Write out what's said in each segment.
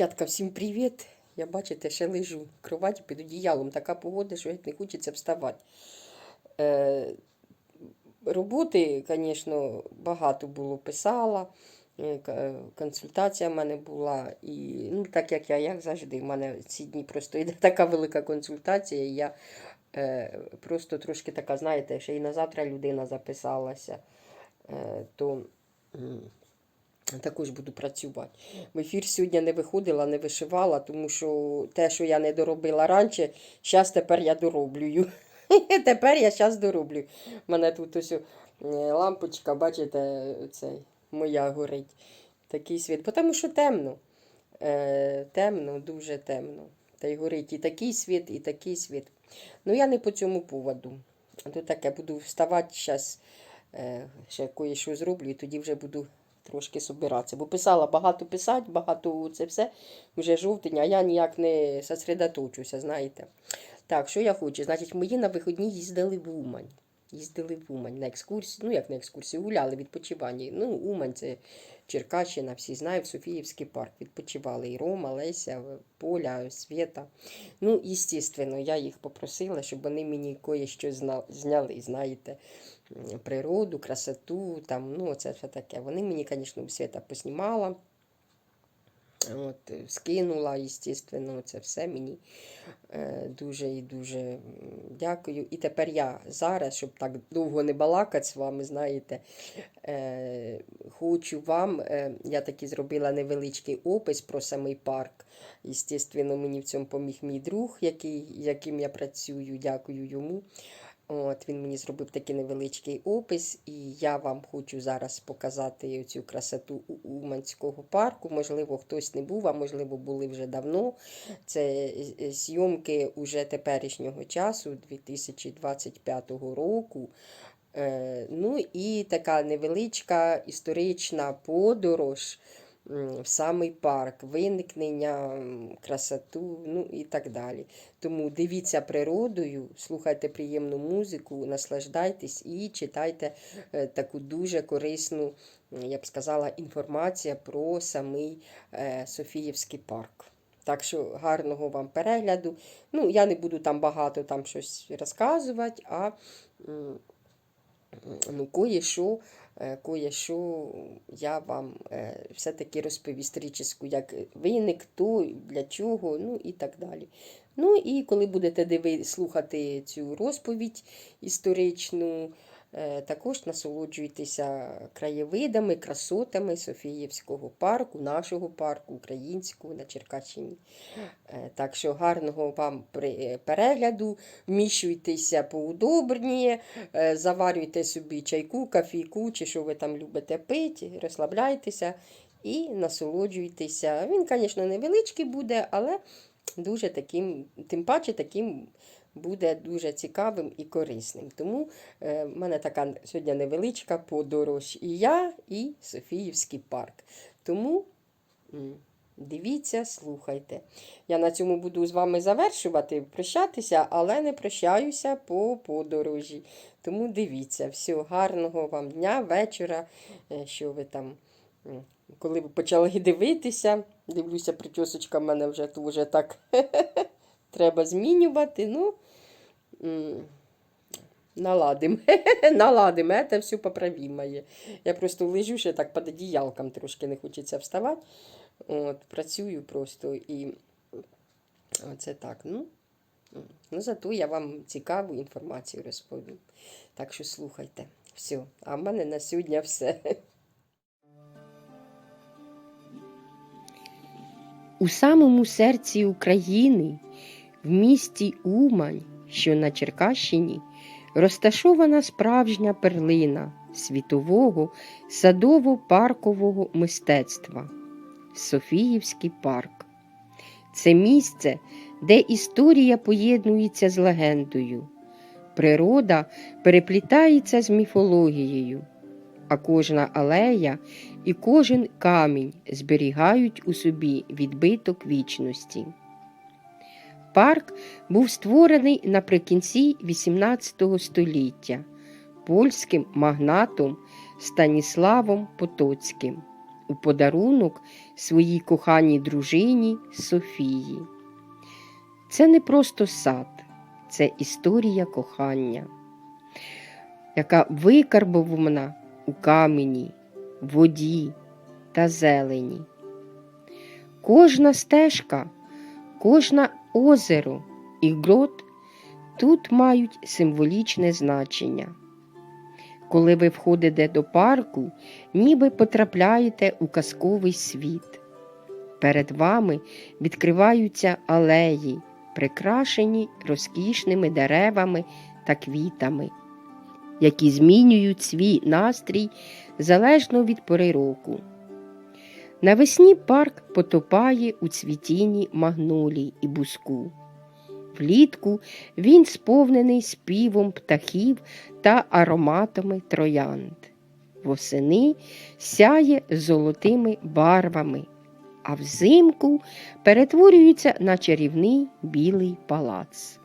Дівчатка, всім привіт! Я бачите, ще лежу в кроваті під одіялом. Така погода, що не хочеться вставати. Е, роботи, звісно, багато було писала. е, Консультація в мене була. І ну, так як я, як завжди, в мене ці дні просто йде така велика консультація. і Я е, просто трошки така, знаєте, ще і на завтра людина записалася. Е, то також буду працювати. В ефір сьогодні не виходила, не вишивала, тому що те, що я не доробила раніше, зараз тепер я дороблюю. Тепер я зараз дороблю. У мене тут ось е, лампочка, бачите, цей, моя горить. Такий світ. Тому що темно. Е, темно, дуже темно. Та й горить і такий світ, і такий світ. Ну, я не по цьому поводу. То таке буду вставати зараз, е, ще кое-що зроблю, і тоді вже буду трошки собиратися. Бо писала багато писати, багато це все, вже жовтень, а я ніяк не сосредоточуся, знаєте. Так, що я хочу? Значить, мої на вихідні їздили в Умань. Їздили в Умань на екскурсію, ну як на екскурсію, гуляли, відпочивання. Ну, Умань це Черкащина, всі знають, Софіївський парк. Відпочивали і Рома, Леся, Поля, Свєта. Ну, звісно, я їх попросила, щоб вони мені кое-що зняли, знаєте, природу, красоту, там, ну, це все таке. Вони мені, звісно, Свєта поснімала. От, е, скинула, звісно, це все мені е, дуже і дуже дякую. І тепер я зараз, щоб так довго не балакати з вами, знаєте, е, хочу вам, я таки зробила невеличкий опис про самий парк. Звісно, мені в цьому поміг мій друг, який, яким я працюю, дякую йому. От, він мені зробив такий невеличкий опис, і я вам хочу зараз показати цю красоту Уманського парку. Можливо, хтось не був, а можливо, були вже давно. Це е, зйомки уже теперішнього часу, 2025 року. Е, Ну і така невеличка історична подорож в самий парк, виникнення, красоту, ну і так далі. Тому дивіться природою, слухайте приємну музику, наслаждайтесь і читайте е, таку дуже корисну, я б сказала, інформацію про самий е, Софіївський парк. Так що гарного вам перегляду. Ну, я не буду там багато там щось розказувати, а ну, кое-що, е, кое-що я вам е, все-таки розповім історичну, як виник, хто, для чого, ну і так далі. Ну і коли будете диви, слухати цю розповідь історичну, також насолоджуйтеся краєвидами, красотами Софіївського парку, нашого парку, українського на Черкащині. Е, Так що гарного вам перегляду, вміщуйтеся поудобніше, е, заварюйте собі чайку, кафійку, чи що ви там любите пити, розслабляйтеся і насолоджуйтеся. Він, звісно, невеличкий буде, але дуже таким, тим паче таким буде дуже цікавим і корисним. Тому е, в мене така сьогодні невеличка подорож. І я, і Софіївський парк. Тому. Дивіться, слухайте. Я на цьому буду з вами завершувати, прощатися, але не прощаюся по подорожі. Тому дивіться, всього гарного вам дня, вечора, е, що ви там, коли ви почали дивитися, дивлюся, причосочка в мене вже вже так треба змінювати. Ну, м, наладим. наладим, це все поправимое. Я просто лежу ще так під одіялком, трошки не хочеться вставати. От, працюю просто і оце так. Ну, ну, зато я вам цікаву інформацію розповім. Так що слухайте. Все. А в мене на сьогодні все. У самому серці України, в місті Умань, що на Черкащині, розташована справжня перлина світового садово-паркового мистецтва. Софіївський парк. Це місце, де історія поєднується з легендою, природа переплітається з міфологією, а кожна алея і кожен камінь зберігають у собі відбиток вічності. Парк був створений наприкінці XVIII століття польським магнатом Станіславом Потоцьким у подарунок своїй коханій дружині Софії. Це не просто сад, це історія кохання, яка викарбована у камені, воді та зелені. Кожна стежка, кожне озеро і грот тут мають символічне значення. Коли ви входите до парку, ніби потрапляєте у казковий світ. Перед вами відкриваються алеї, прикрашені розкішними деревами та квітами, які змінюють свій настрій залежно від пори року. Навесні парк потопає у цвітінні магнолій і буску. Влітку він сповнений співом птахів та ароматами троянд. Восени сяє золотими барвами, а взимку перетворюється на чарівний білий палац.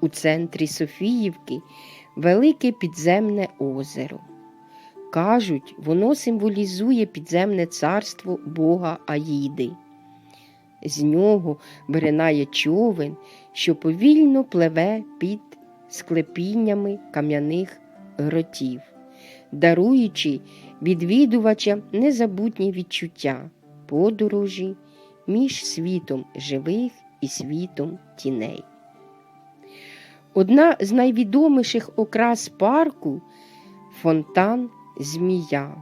У центрі Софіївки велике підземне озеро. Кажуть, воно символізує підземне царство Бога Аїди. З нього виринає човен, що повільно пливе під склепіннями кам'яних гротів, даруючи відвідувачам незабутні відчуття подорожі між світом живих і світом тіней. Одна з найвідоміших окрас парку фонтан Змія.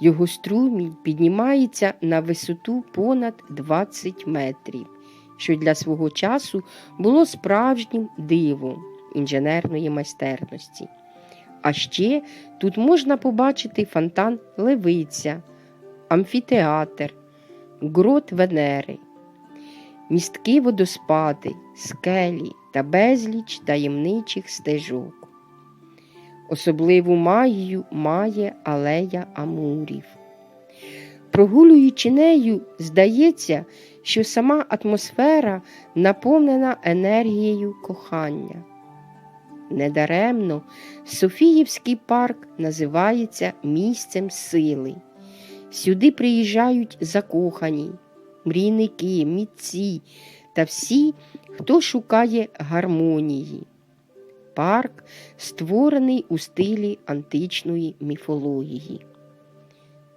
Його струмінь піднімається на висоту понад 20 метрів, що для свого часу було справжнім дивом інженерної майстерності. А ще тут можна побачити фонтан Левиця, амфітеатр, грот Венери, містки водоспади, скелі та безліч таємничих стежок. Особливу магію має алея Амурів. Прогулюючи нею, здається, що сама атмосфера наповнена енергією кохання. Недаремно Софіївський парк називається місцем сили. Сюди приїжджають закохані, мрійники, мітці та всі, хто шукає гармонії. Парк створений у стилі античної міфології.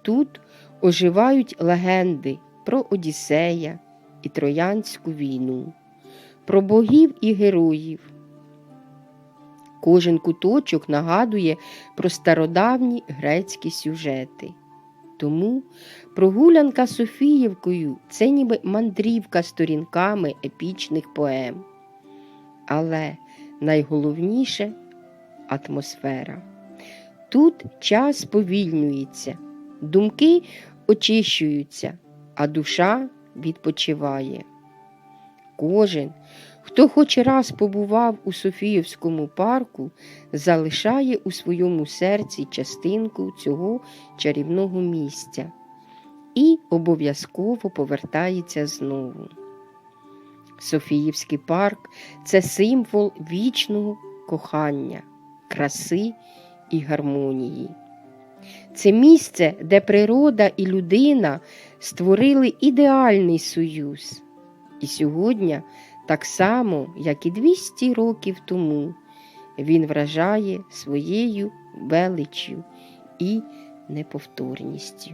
Тут оживають легенди про Одіссея і Троянську війну, про богів і героїв. Кожен куточок нагадує про стародавні грецькі сюжети. Тому прогулянка Софіївкою це ніби мандрівка сторінками епічних поем. Але найголовніше атмосфера. Тут час сповільнюється, думки очищуються, а душа відпочиває. Кожен, хто хоч раз побував у Софіївському парку, залишає у своєму серці частинку цього чарівного місця і обов'язково повертається знову. Софіївський парк це символ вічного кохання, краси і гармонії. Це місце, де природа і людина створили ідеальний союз. І сьогодні, так само, як і 200 років тому, він вражає своєю величчю і неповторністю.